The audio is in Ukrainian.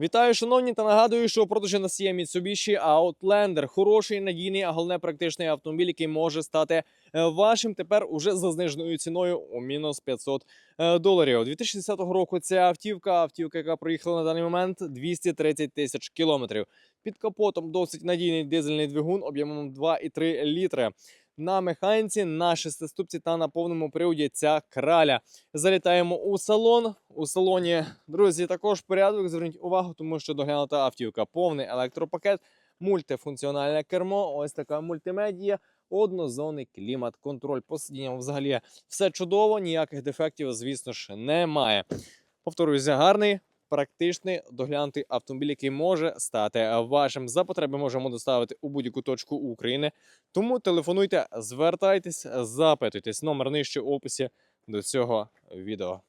Вітаю, шановні, та нагадую, що продажі нас є Mitsubishi Outlander. Хороший, надійний, а головне практичний автомобіль, який може стати е, вашим тепер уже за зниженою ціною у мінус 500 е, доларів. 2010 року ця автівка, автівка, яка проїхала на даний момент 230 тисяч кілометрів. Під капотом досить надійний дизельний двигун об'ємом 2,3 літри. На механіці, на шестиступці та на повному приводі ця краля. Залітаємо у салон. У салоні, друзі, також порядок. Зверніть увагу, тому що доглянута автівка. Повний електропакет, мультифункціональне кермо. Ось така мультимедія, однозонний клімат-контроль. По сидінням взагалі все чудово, ніяких дефектів, звісно ж, немає. Повторююся, гарний. Практичний доглянутий автомобіль, який може стати вашим за потреби, можемо доставити у будь-яку точку України. Тому телефонуйте, звертайтесь, запитуйтесь. Номер нижче в описі до цього відео.